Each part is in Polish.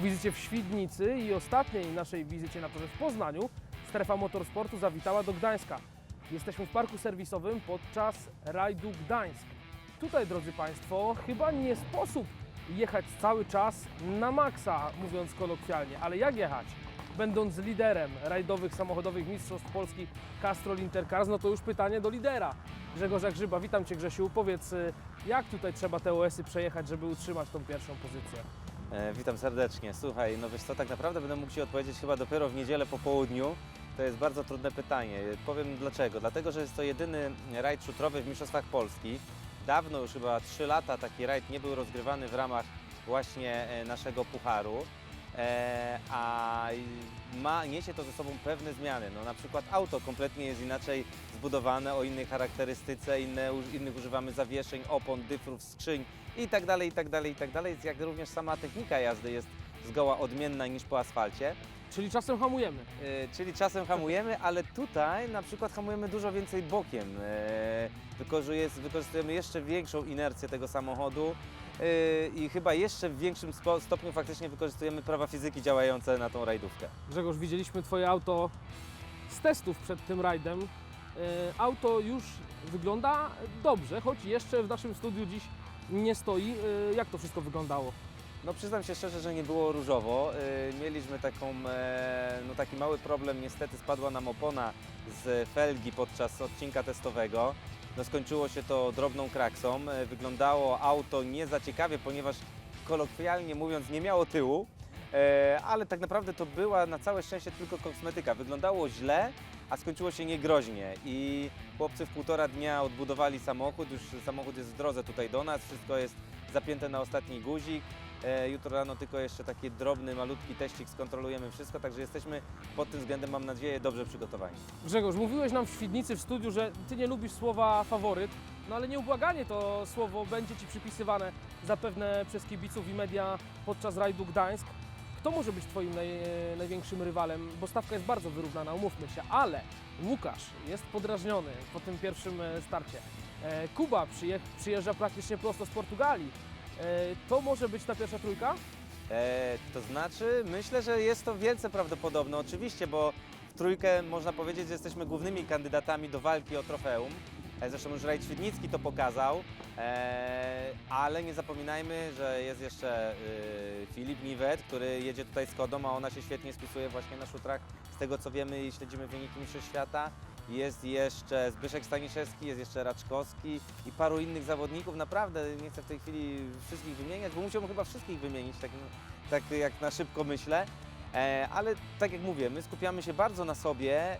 Po wizycie w Świdnicy i ostatniej naszej wizycie na torze w Poznaniu strefa motorsportu zawitała do Gdańska. Jesteśmy w parku serwisowym podczas rajdu Gdańsk. Tutaj, drodzy Państwo, chyba nie sposób jechać cały czas na maksa, mówiąc kolokwialnie, ale jak jechać? Będąc liderem rajdowych samochodowych mistrzostw Polski Castrol Intercars, no to już pytanie do lidera. Grzegorza Grzyba, witam Cię Grzesiu. Powiedz, y, jak tutaj trzeba te OS-y przejechać, żeby utrzymać tą pierwszą pozycję? E, witam serdecznie. Słuchaj, no wiesz co, tak naprawdę będę mógł Ci odpowiedzieć chyba dopiero w niedzielę po południu. To jest bardzo trudne pytanie. Powiem dlaczego. Dlatego, że jest to jedyny rajd szutrowy w Mistrzostwach Polski. Dawno, już chyba 3 lata, taki rajd nie był rozgrywany w ramach właśnie e, naszego pucharu. E, a ma, niesie to ze sobą pewne zmiany. No, na przykład auto kompletnie jest inaczej zbudowane, o innej charakterystyce, inne, innych używamy zawieszeń, opon, dyfrów, skrzyń i tak dalej, i tak dalej, i tak dalej. Jak również sama technika jazdy jest zgoła odmienna niż po asfalcie. Czyli czasem hamujemy. E, czyli czasem hamujemy, ale tutaj na przykład hamujemy dużo więcej bokiem. E, wykorzystujemy jeszcze większą inercję tego samochodu i chyba jeszcze w większym stopniu faktycznie wykorzystujemy prawa fizyki działające na tą rajdówkę. Grzegorz, widzieliśmy Twoje auto z testów przed tym rajdem. Y, Auto już wygląda dobrze, choć jeszcze w naszym studiu dziś nie stoi. Y, Jak to wszystko wyglądało? No przyznam się szczerze, że nie było różowo. Mieliśmy taką, e, no taki mały problem, niestety spadła nam opona z felgi podczas odcinka testowego. No skończyło się to drobną kraksą. E, Wyglądało auto nie za ciekawie, ponieważ kolokwialnie mówiąc nie miało tyłu, E, ale tak naprawdę to była na całe szczęście tylko kosmetyka. Wyglądało źle, a skończyło się niegroźnie i chłopcy w półtora dnia odbudowali samochód, już samochód jest w drodze tutaj do nas, wszystko jest zapięte na ostatni guzik. E, Jutro rano tylko jeszcze taki drobny, malutki teścik, skontrolujemy wszystko, także jesteśmy pod tym względem, mam nadzieję, dobrze przygotowani. Grzegorz, mówiłeś nam w Świdnicy w studiu, że Ty nie lubisz słowa faworyt, no ale nieubłaganie to słowo będzie Ci przypisywane zapewne przez kibiców i media podczas rajdu Gdańsk. Kto może być Twoim naj, największym rywalem? Bo stawka jest bardzo wyrównana, umówmy się, ale Łukasz jest podrażniony po tym pierwszym e, starcie. E, Kuba przyje, przyjeżdża praktycznie prosto z Portugalii. E, To może być ta pierwsza trójka? E, to znaczy, myślę, że jest to wielce prawdopodobne, oczywiście, bo w trójkę można powiedzieć, że jesteśmy głównymi kandydatami do walki o trofeum. E, Zresztą już Rajd Świdnicki to pokazał, e, ale nie zapominajmy, że jest jeszcze y, Filip Niwet, który jedzie tutaj z Kodą, a ona się świetnie spisuje właśnie na szutrach. Z tego co wiemy i śledzimy wyniki Mistrzostw Świata. Jest jeszcze Zbyszek Staniszewski, jest jeszcze Raczkowski i paru innych zawodników. Naprawdę nie chcę w tej chwili wszystkich wymieniać, bo musiałbym chyba wszystkich wymienić, tak, tak jak na szybko myślę. E, ale tak jak mówię, my skupiamy się bardzo na sobie. E,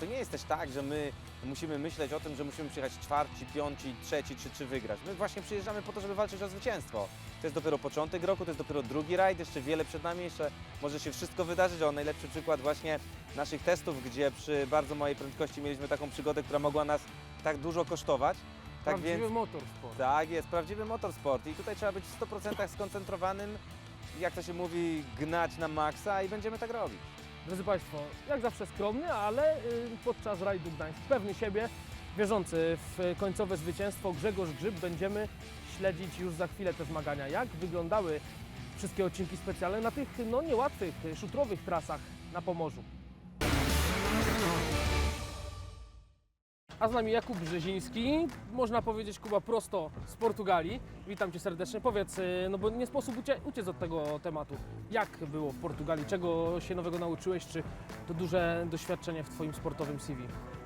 to nie jest też tak, że my musimy myśleć o tym, że musimy przyjechać czwarci, piąci, trzeci czy, czy wygrać. My właśnie przyjeżdżamy po to, żeby walczyć o zwycięstwo. To jest dopiero początek roku, to jest dopiero drugi rajd, jeszcze wiele przed nami, jeszcze może się wszystko wydarzyć. O, najlepszy przykład właśnie naszych testów, gdzie przy bardzo małej prędkości mieliśmy taką przygodę, która mogła nas tak dużo kosztować. Tak Prawdziwy więc, motorsport. tak jest, prawdziwy motorsport i tutaj trzeba być w 100% skoncentrowanym, jak to się mówi, gnać na maksa i będziemy tak robić. Drodzy Państwo, jak zawsze skromny, ale y, podczas rajdu Gdańsk pewny siebie, wierzący w końcowe zwycięstwo Grzegorz Grzyb. Będziemy śledzić już za chwilę te zmagania. Jak wyglądały wszystkie odcinki specjalne na tych no, niełatwych, szutrowych trasach na Pomorzu. A z nami Jakub Brzeziński, można powiedzieć Kuba prosto z Portugalii. Witam Cię serdecznie. Powiedz, y, no bo nie sposób ucie- uciec od tego tematu. Jak było w Portugalii? Czego się nowego nauczyłeś? Czy to duże doświadczenie w Twoim sportowym CV?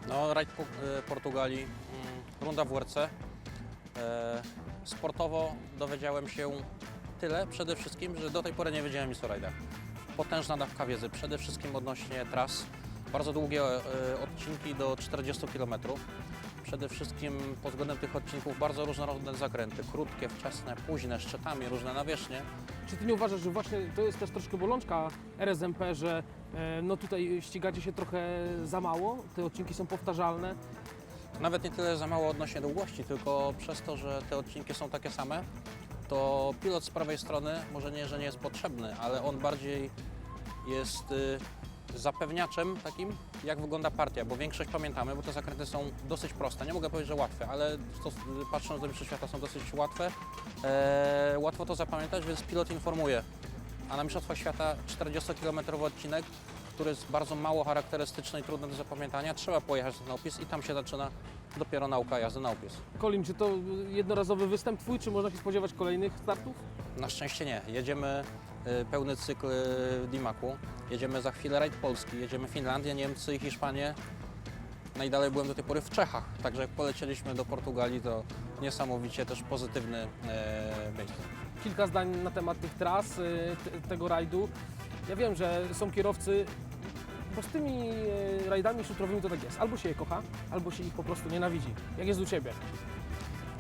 No, rajd po, e, Portugalii, mm, runda w WRC. E, sportowo dowiedziałem się tyle przede wszystkim, że do tej pory nie wiedziałem nic o rajdach. Potężna dawka wiedzy, przede wszystkim odnośnie tras. Bardzo długie e, odcinki do 40 km. Przede wszystkim pod względem tych odcinków bardzo różnorodne zakręty, krótkie, wczesne, późne, szczytami, różne nawierzchnie. Czy Ty nie uważasz, że właśnie to jest też troszkę bolączka RSMP, że e, no tutaj ścigacie się trochę za mało, te odcinki są powtarzalne? Nawet nie tyle za mało odnośnie długości, tylko przez to, że te odcinki są takie same, to pilot z prawej strony może nie, że nie jest potrzebny, ale on bardziej jest y, zapewniaczem takim, jak wygląda partia, bo większość pamiętamy, bo te zakręty są dosyć proste. Nie mogę powiedzieć, że łatwe, ale to, patrząc do mistrzostw świata są dosyć łatwe. E, łatwo to zapamiętać, więc pilot informuje. a na Mistrzostwa Świata 40-kilometrowy odcinek, który jest bardzo mało charakterystyczny i trudny do zapamiętania. Trzeba pojechać na opis i tam się zaczyna dopiero nauka jazdy na opis. Colin, czy to jednorazowy występ Twój, czy można się spodziewać kolejnych startów? Na szczęście nie. Jedziemy pełny cykl y, Dimaku. Jedziemy za chwilę rajd Polski, jedziemy Finlandię, Niemcy i Hiszpanię. Najdalej byłem do tej pory w Czechach, także jak polecieliśmy do Portugalii, to niesamowicie też pozytywny e, miejsce. Kilka zdań na temat tych tras, te- tego rajdu. Ja wiem, że są kierowcy, bo z tymi rajdami szutrowymi to tak jest. Albo się je kocha, albo się ich po prostu nienawidzi. Jak jest u Ciebie?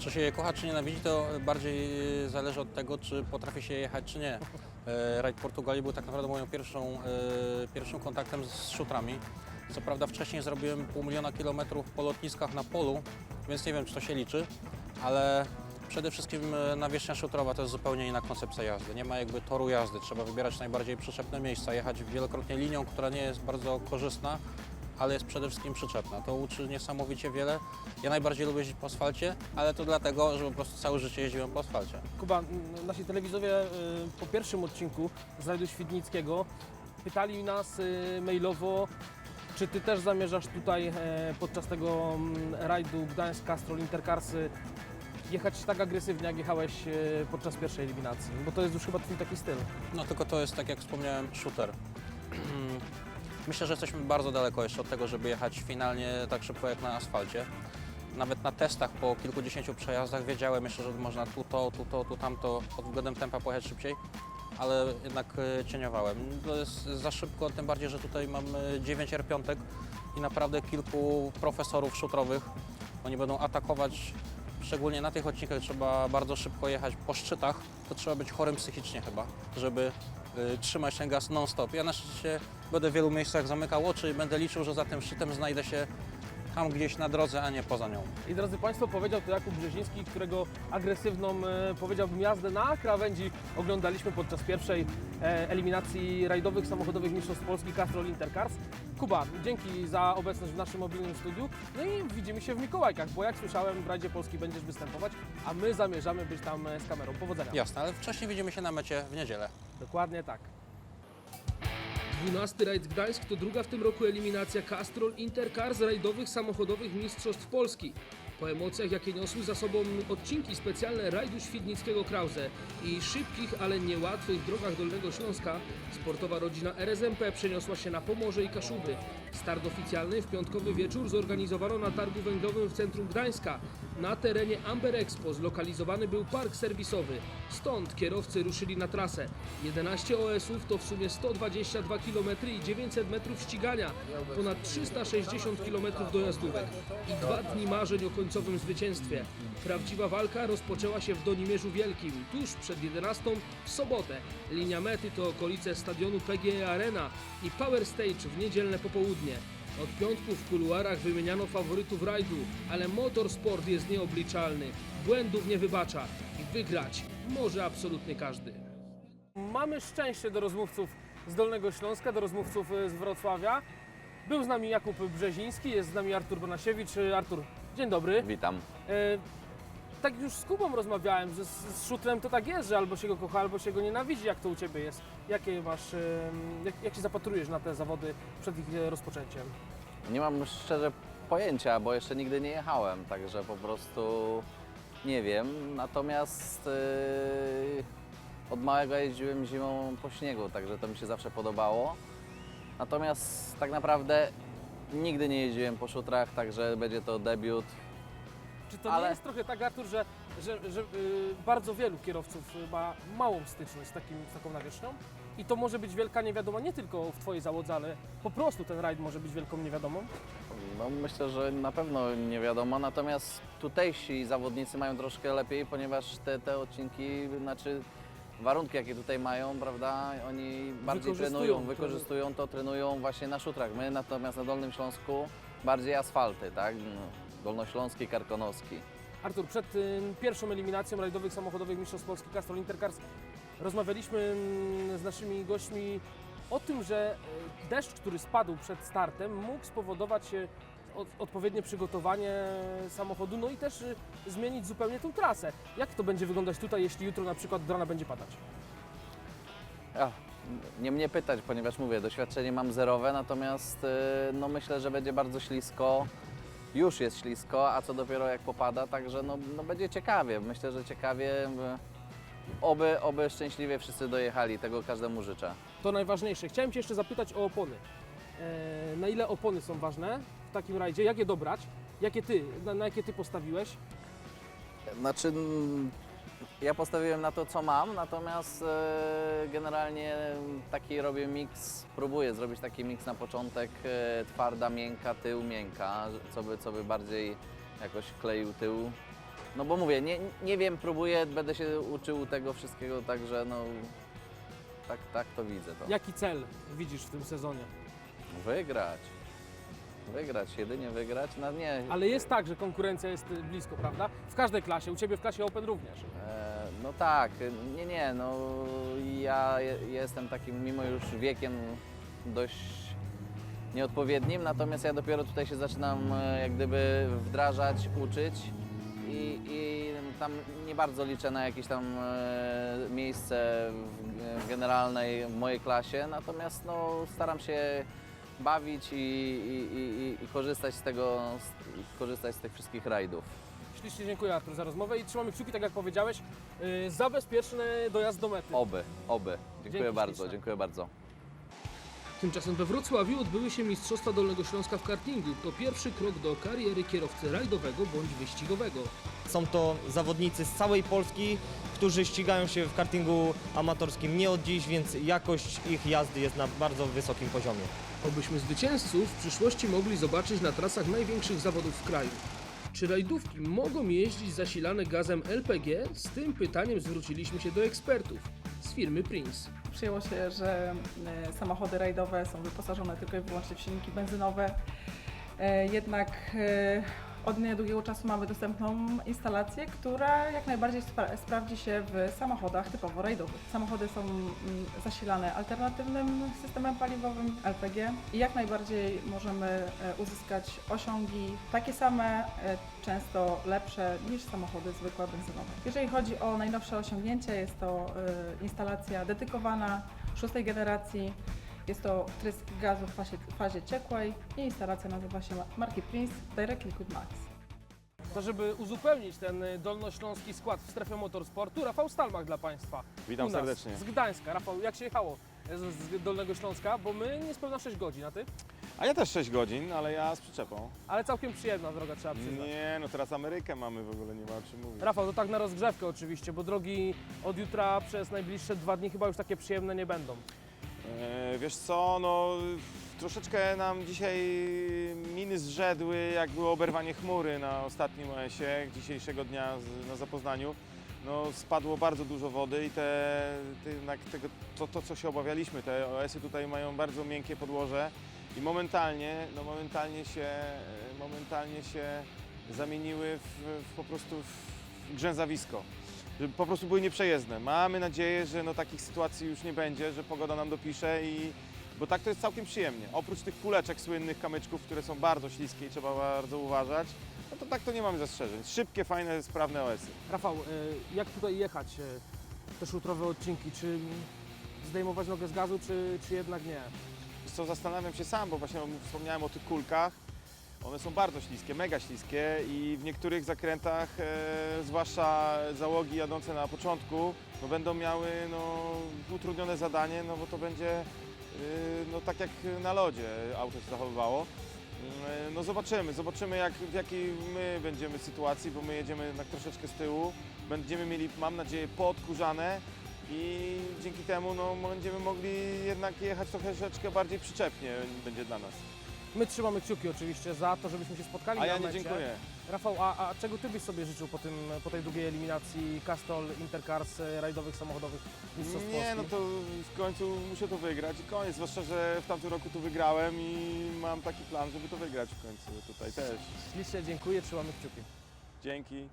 Czy się je kocha, czy nienawidzi, to bardziej zależy od tego, czy potrafi się jechać, czy nie. E, Rajd Portugalii był tak naprawdę moją pierwszą, e, pierwszym kontaktem z szutrami. Co prawda wcześniej zrobiłem pół miliona kilometrów po lotniskach na polu, więc nie wiem, czy to się liczy, ale przede wszystkim e, nawierzchnia szutrowa to jest zupełnie inna koncepcja jazdy. Nie ma jakby toru jazdy, trzeba wybierać najbardziej przyczepne miejsca, jechać wielokrotnie linią, która nie jest bardzo korzystna, ale jest przede wszystkim przyczepna. To uczy niesamowicie wiele. Ja najbardziej lubię jeździć po asfalcie, ale to dlatego, że po prostu całe życie jeździłem po asfalcie. Kuba, nasi telewizowie y, po pierwszym odcinku z rajdu Świdnickiego pytali nas y, mailowo, czy Ty też zamierzasz tutaj e, podczas tego mm, rajdu Gdańsk Castrol Intercarsy jechać tak agresywnie, jak jechałeś e, podczas pierwszej eliminacji? Bo to jest już chyba Twój taki styl. No tylko to jest, tak jak wspomniałem, shooter. Myślę, że jesteśmy bardzo daleko jeszcze od tego, żeby jechać finalnie tak szybko jak na asfalcie. Nawet na testach po kilkudziesięciu przejazdach wiedziałem jeszcze, że można tu to, tu to, tu tamto pod względem tempa pojechać szybciej, ale jednak e, cieniowałem. To jest za szybko, tym bardziej, że tutaj mamy 9 R5 i naprawdę kilku profesorów szutrowych. Oni będą atakować, szczególnie na tych odcinkach trzeba bardzo szybko jechać po szczytach, to trzeba być chorym psychicznie chyba, żeby y, trzymać ten gaz non-stop. Ja na szczęście będę w wielu miejscach zamykał oczy i będę liczył, że za tym szczytem znajdę się tam gdzieś na drodze, a nie poza nią. I drodzy Państwo, powiedział to Jakub Brzeziński, którego agresywną, e, powiedziałbym, jazdę na krawędzi oglądaliśmy podczas pierwszej e, eliminacji rajdowych samochodowych Mistrzostw Polski Castrol Intercars. Kuba, dzięki za obecność w naszym mobilnym studiu. No i widzimy się w Mikołajkach, bo jak słyszałem, w Rajdzie Polski będziesz występować, a my zamierzamy być tam e, z kamerą. Powodzenia. Jasne, ale wcześniej widzimy się na mecie w niedzielę. Dokładnie tak. 12 Rajd Gdańsk to druga w tym roku eliminacja Castrol Intercars rajdowych samochodowych Mistrzostw Polski. Po emocjach, jakie niosły za sobą odcinki specjalne rajdu świdnickiego Krause i szybkich, ale niełatwych drogach Dolnego Śląska, sportowa rodzina RSMP przeniosła się na Pomorze i Kaszuby. Start oficjalny w piątkowy wieczór zorganizowano na targu węglowym w centrum Gdańska. Na terenie Amber Expo zlokalizowany był park serwisowy. Stąd kierowcy ruszyli na trasę. 11 OS-ów to w sumie 122 km i 900 metrów ścigania, ponad 360 km dojazdówek i dwa dni marzeń o końcowym zwycięstwie. Prawdziwa walka rozpoczęła się w Donimierzu Wielkim, tuż przed 11 w sobotę. Linia mety to okolice stadionu PGE Arena i Power Stage w niedzielne popołudnie. Od piątku w kuluarach wymieniano faworytów rajdu, ale motorsport jest nieobliczalny. Błędów nie wybacza i wygrać może absolutnie każdy. Mamy szczęście do rozmówców z Dolnego Śląska, do rozmówców e, z Wrocławia. Był z nami Jakub Brzeziński, jest z nami Artur Bonasiewicz. E, Artur, dzień dobry. Witam. E, tak już z Kubą rozmawiałem, że z, z szutrem to tak jest, że albo się go kocha, albo się go nienawidzi. Jak to u Ciebie jest? Jakie masz, e, jak, jak się zapatrujesz na te zawody przed ich e, rozpoczęciem? Nie mam szczerze pojęcia, bo jeszcze nigdy nie jechałem, także po prostu nie wiem. Natomiast yy, od małego jeździłem zimą po śniegu, także to mi się zawsze podobało. Natomiast tak naprawdę nigdy nie jeździłem po szutrach, także będzie to debiut. Czy to nie Ale- jest trochę tak, Artur, że, że, że y, bardzo wielu kierowców y, ma małą styczność z, takim, z taką nawierzchnią? I to może być wielka niewiadoma nie tylko w Twojej załodze, ale po prostu ten rajd może być wielką niewiadomą? No, myślę, że na pewno nie wiadomo, natomiast tutejsi zawodnicy mają troszkę lepiej, ponieważ te, te odcinki, znaczy warunki jakie tutaj mają, prawda, oni bardziej Wykorzystują trenują, to. wykorzystują to, trenują właśnie na szutrach. My natomiast na Dolnym Śląsku bardziej asfalty, tak, no, Dolnośląski, Karkonoski. Artur, przed pierwszą eliminacją rajdowych samochodowych Mistrzostw Polski Castrol Intercars rozmawialiśmy mm, z naszymi gośćmi o tym, że y, deszcz, który spadł przed startem, mógł spowodować y, od, odpowiednie przygotowanie samochodu, no i też y, zmienić zupełnie tą trasę. Jak to będzie wyglądać tutaj, jeśli jutro na przykład od rana będzie padać? Ach, nie mnie pytać, ponieważ mówię, doświadczenie mam zerowe, natomiast y, no myślę, że będzie bardzo ślisko. Już jest ślisko, a co dopiero jak popada, także no, no będzie ciekawie. Myślę, że ciekawie. Oby, oby szczęśliwie wszyscy dojechali, tego każdemu życzę. To najważniejsze. Chciałem Cię jeszcze zapytać o opony. E, na ile opony są ważne w takim rajdzie? Jak je dobrać? Jakie Ty, na, na jakie Ty postawiłeś? Znaczy, ja postawiłem na to, co mam, natomiast e, generalnie taki robię miks, próbuję zrobić taki miks na początek, e, twarda, miękka, tył, miękka, co by, co by bardziej jakoś kleił tył. No bo mówię, nie, nie wiem, próbuję, będę się uczył tego wszystkiego, także no tak, tak to widzę to. Jaki cel widzisz w tym sezonie? Wygrać. Wygrać, jedynie wygrać, no nie. Ale jest tak, że konkurencja jest blisko, prawda? W każdej klasie, u Ciebie w klasie Open również. E, No tak, nie, nie, no ja je- jestem takim mimo już wiekiem dość nieodpowiednim, natomiast ja dopiero tutaj się zaczynam e, jak gdyby wdrażać, uczyć i, i tam nie bardzo liczę na jakieś tam e, miejsce w, generalnej w mojej klasie, natomiast no staram się bawić i, i, i, i korzystać z tego, z, korzystać z tych wszystkich rajdów. Ślicznie dziękuję Artur za rozmowę i trzymamy kciuki, tak jak powiedziałeś, y, za bezpieczny dojazd do mety. Oby, oby. Dziękuję Dzięki bardzo, śliczne. dziękuję bardzo. Tymczasem we Wrocławiu odbyły się Mistrzostwa Dolnego Śląska w kartingu. To pierwszy krok do kariery kierowcy rajdowego bądź wyścigowego. Są to zawodnicy z całej Polski, którzy ścigają się w kartingu amatorskim nie od dziś, więc jakość ich jazdy jest na bardzo wysokim poziomie. Obyśmy zwycięzców w przyszłości mogli zobaczyć na trasach największych zawodów w kraju. Czy rajdówki mogą jeździć zasilane gazem LPG? Z tym pytaniem zwróciliśmy się do ekspertów z firmy Prince. Przyjęło się, że e, samochody rajdowe są wyposażone tylko i wyłącznie w silniki benzynowe. E, Jednak e, od niedługiego czasu mamy dostępną instalację, która jak najbardziej spra- sprawdzi się w samochodach typowo rajdowych. Samochody są mm, zasilane alternatywnym systemem paliwowym LPG i jak najbardziej możemy e, uzyskać osiągi takie same, e, często lepsze niż samochody zwykłe benzynowe. Jeżeli chodzi o najnowsze osiągnięcie, jest to e, instalacja dedykowana szóstej generacji. Jest to trysk gazu w fazie, fazie ciekłej i instalacja nazywa się marki Prince Direct Liquid Max. To żeby uzupełnić ten y, dolnośląski skład w strefie motorsportu, Rafał Stalmach dla Państwa. Witam nas, serdecznie. Z Gdańska. Rafał, jak się jechało z, z Dolnego Śląska? Bo my niespełna 6 godzin, a Ty? A ja też 6 godzin, ale ja z przyczepą. Ale całkiem przyjemna droga, trzeba przyznać. Nie, no teraz Amerykę mamy w ogóle, nie ma o czym mówić. Rafał, to tak na rozgrzewkę oczywiście, bo drogi od jutra przez najbliższe dwa dni chyba już takie przyjemne nie będą. E, wiesz co, no troszeczkę nam dzisiaj miny zrzedły, jak było oberwanie chmury na ostatnim OS-ie dzisiejszego dnia na zapoznaniu. No, spadło bardzo dużo wody i te, te, tego, to, to, co się obawialiśmy, te OS-y tutaj mają bardzo miękkie podłoże i momentalnie, no momentalnie się, e, momentalnie się zamieniły w, w po prostu w grzęzawisko. Po prostu były nieprzejezdne. Mamy nadzieję, że no, takich sytuacji już nie będzie, że pogoda nam dopisze i bo tak to jest całkiem przyjemnie. Oprócz tych kuleczek słynnych kamyczków, które są bardzo śliskie i trzeba bardzo uważać, no to tak to nie mamy zastrzeżeń. Szybkie, fajne, sprawne OS-y. Rafał, y, jak tutaj jechać y, te szutrowe odcinki? Czy zdejmować nogę z gazu, czy, czy jednak nie? Co zastanawiam się sam, bo właśnie wspomniałem o tych kulkach. One są bardzo śliskie, mega śliskie i w niektórych zakrętach, e, zwłaszcza załogi jadące na początku, no będą miały no, utrudnione zadanie, no bo to będzie e, no, tak jak na lodzie auto się zachowywało. E, No zobaczymy, zobaczymy jak, w jakiej my będziemy sytuacji, bo my jedziemy jednak troszeczkę z tyłu. Będziemy mieli, mam nadzieję, poodkurzane i dzięki temu no, będziemy mogli jednak jechać troszeczkę bardziej przyczepnie będzie dla nas. My trzymamy kciuki oczywiście za to, żebyśmy się spotkali A ja nie mecie. dziękuję. Rafał, a, a czego Ty byś sobie życzył po, tym, po tej długiej eliminacji Castrol Intercars y, rajdowych samochodowych Mistrzostw Nie, no Polski? to w końcu muszę to wygrać i koniec. Zwłaszcza, że w tamtym roku tu wygrałem i mam taki plan, żeby to wygrać w końcu tutaj też. Ślicznie dziękuję, trzymamy kciuki. Dzięki.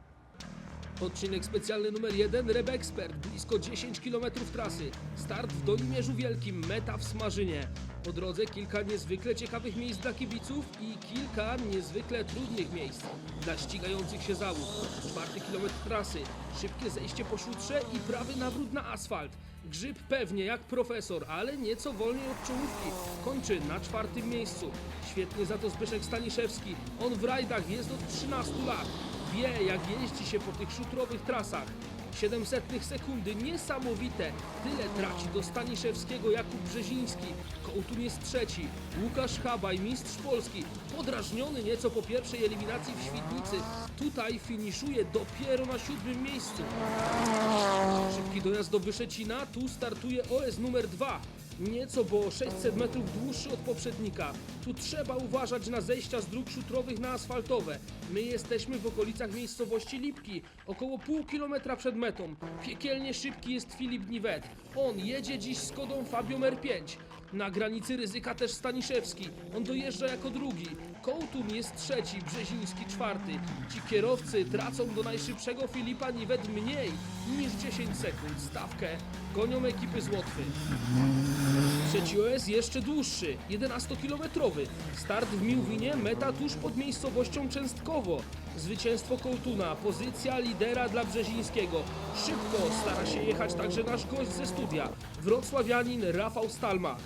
Odcinek specjalny numer 1 Rebexpert, blisko 10 km trasy. Start w Dolimierzu Wielkim, meta w Smarzynie. Po drodze kilka niezwykle ciekawych miejsc dla kibiców i kilka niezwykle trudnych miejsc dla ścigających się załóg. Czwarty kilometr trasy, szybkie zejście po szutrze i prawy nawrót na asfalt. Grzyb pewnie jak profesor, ale nieco wolniej od czołówki. Kończy na czwartym miejscu. Świetnie za to Zbyszek Staniszewski. On w rajdach jest od 13 lat. Wie jak jeździ się po tych szutrowych trasach. 700 sekundy, niesamowite. Tyle traci do Staniszewskiego Jakub Brzeziński. Kołtun jest trzeci. Łukasz Habaj, mistrz Polski, podrażniony nieco po pierwszej eliminacji w Świdnicy. Tutaj finiszuje dopiero na siódmym miejscu. Szybki dojazd do Wyszecina, tu startuje OS numer 2. Nieco, bo 600 metrów dłuższy od poprzednika. Tu trzeba uważać na zejścia z dróg szutrowych na asfaltowe. My jesteśmy w okolicach miejscowości Lipki, około pół kilometra przed metą. Piekielnie szybki jest Filip Niwet. On jedzie dziś Skodą Fabią R5. Na granicy ryzyka też Staniszewski. On dojeżdża jako drugi. Kołtun jest trzeci, Brzeziński czwarty. Ci kierowcy tracą do najszybszego Filipa Niwet mniej niż 10 sekund. Stawkę gonią ekipy z Łotwy. Trzeci OS jeszcze dłuższy, 11-kilometrowy. Start w Miłwinie, meta tuż pod miejscowością Częstkowo. Zwycięstwo Kołtuna, pozycja lidera dla Brzezińskiego. Szybko stara się jechać także nasz gość ze studia, wrocławianin Rafał Stalmach.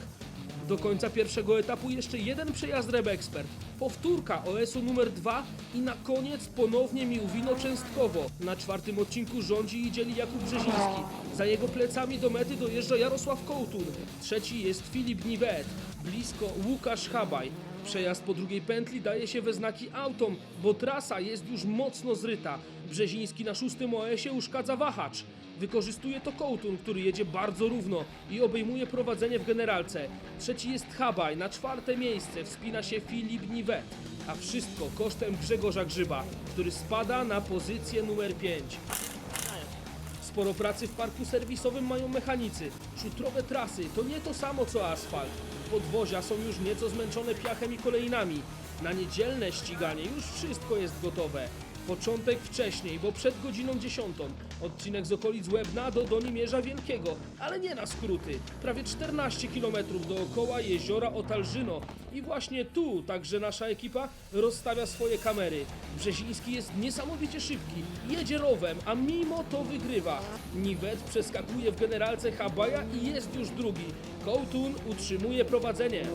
Do końca pierwszego etapu jeszcze jeden przejazd Rebexpert, powtórka OS-u numer 2 i na koniec ponownie Miłwino Częstkowo. Na czwartym odcinku rządzi i dzieli Jakub Brzeziński. Za jego plecami do mety dojeżdża Jarosław Kołtun. Trzeci jest Filip Niwet. Blisko Łukasz Habaj. Przejazd po drugiej pętli daje się we znaki autom, bo trasa jest już mocno zryta. Brzeziński na szóstym OS-ie uszkadza wahacz. Wykorzystuje to Kołtun, który jedzie bardzo równo i obejmuje prowadzenie w generalce. Trzeci jest Habaj, na czwarte miejsce wspina się Filip Niwet. A wszystko kosztem Grzegorza Grzyba, który spada na pozycję numer 5. Sporo pracy w parku serwisowym mają mechanicy. Szutrowe trasy to nie to samo co asfalt. Podwozia są już nieco zmęczone piachem i kolejnami. Na niedzielne ściganie już wszystko jest gotowe. Początek wcześniej, bo przed godziną 10. Odcinek z okolic Łebna do Donimierza Wielkiego, ale nie na skróty. Prawie 14 km dookoła jeziora Otalżyno. I właśnie tu także nasza ekipa rozstawia swoje kamery. Brzeziński jest niesamowicie szybki, jedzie rowem, a mimo to wygrywa. Niwet przeskakuje w generalce Habaja i jest już drugi. Kołtun utrzymuje prowadzenie.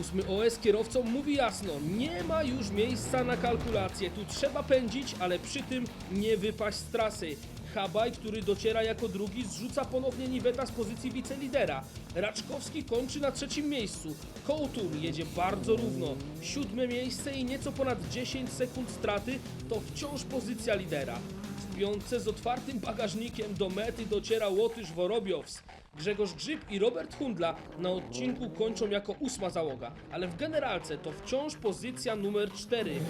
Ósmy OS kierowcom mówi jasno, nie ma już miejsca na kalkulacje. Tu trzeba pędzić, ale przy tym nie wypaść z trasy. Habaj, który dociera jako drugi, zrzuca ponownie Niweta z pozycji wicelidera. Raczkowski kończy na trzecim miejscu. Kołtun jedzie bardzo równo. Siódme miejsce i nieco ponad 10 sekund straty to wciąż pozycja lidera. W piątce z otwartym bagażnikiem do mety dociera Łotysz Worobiows. Grzegorz Grzyb i Robert Hundla na odcinku kończą jako ósma załoga, ale w generalce to wciąż pozycja numer 4.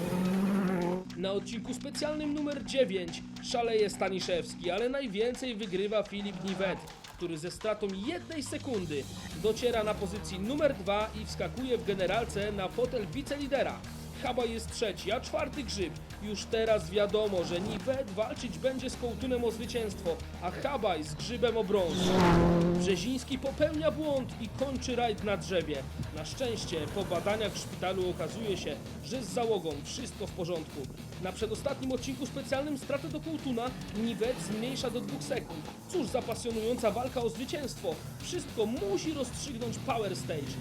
Na odcinku specjalnym numer 9 szaleje Staniszewski, ale najwięcej wygrywa Filip Niwet, który ze stratą jednej sekundy dociera na pozycji numer 2 i wskakuje w generalce na fotel wicelidera. Chaba jest trzeci, a czwarty Grzyb. Już teraz wiadomo, że Niwet walczyć będzie z Kołtunem o zwycięstwo, a Habaj z Grzybem o brąz. Brzeziński popełnia błąd i kończy rajd na drzewie. Na szczęście po badaniach w szpitalu okazuje się, że z załogą wszystko w porządku. Na przedostatnim odcinku specjalnym stratę do Kołtuna Niwet zmniejsza do dwóch sekund. Cóż za pasjonująca walka o zwycięstwo. Wszystko musi rozstrzygnąć Power Stage.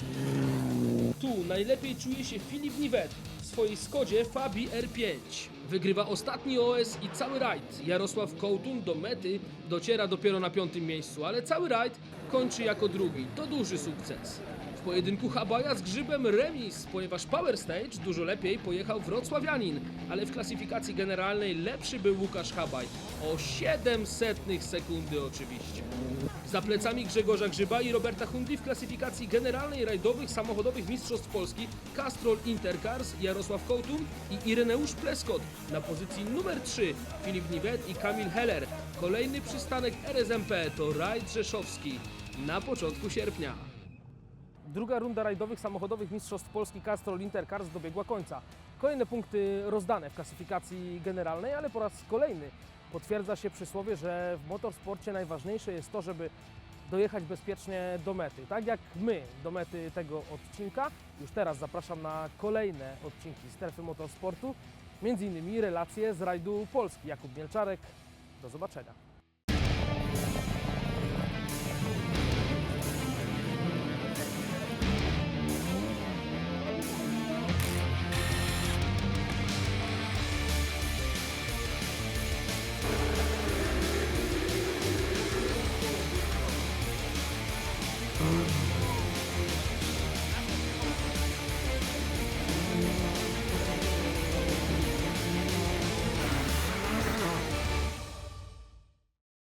Tu najlepiej czuje się Filip Niwet w swojej Skodzie Fabii R5. Wygrywa ostatni OS i cały rajd. Jarosław Kołtun do mety dociera dopiero na piątym miejscu, ale cały rajd kończy jako drugi. To duży sukces. Pojedynku Habaja z Grzybem remis, ponieważ Power Stage dużo lepiej pojechał wrocławianin, ale w klasyfikacji generalnej lepszy był Łukasz Habaj. O 700 sekundy oczywiście. Za plecami Grzegorza Grzyba i Roberta Hundli w klasyfikacji generalnej rajdowych samochodowych Mistrzostw Polski Castrol Intercars Jarosław Kołtun i Ireneusz Pleskot. Na pozycji numer 3 Filip Niwet i Kamil Heller. Kolejny przystanek RSMP to rajd rzeszowski na początku sierpnia. Druga runda rajdowych samochodowych Mistrzostw Polski Castrol Intercars dobiegła końca. Kolejne punkty rozdane w klasyfikacji generalnej, ale po raz kolejny potwierdza się przysłowie, że w motorsporcie najważniejsze jest to, żeby dojechać bezpiecznie do mety. Tak jak my do mety tego odcinka, już teraz zapraszam na kolejne odcinki Strefy Motorsportu, między innymi relacje z rajdu Polski. Jakub Mielczarek, do zobaczenia.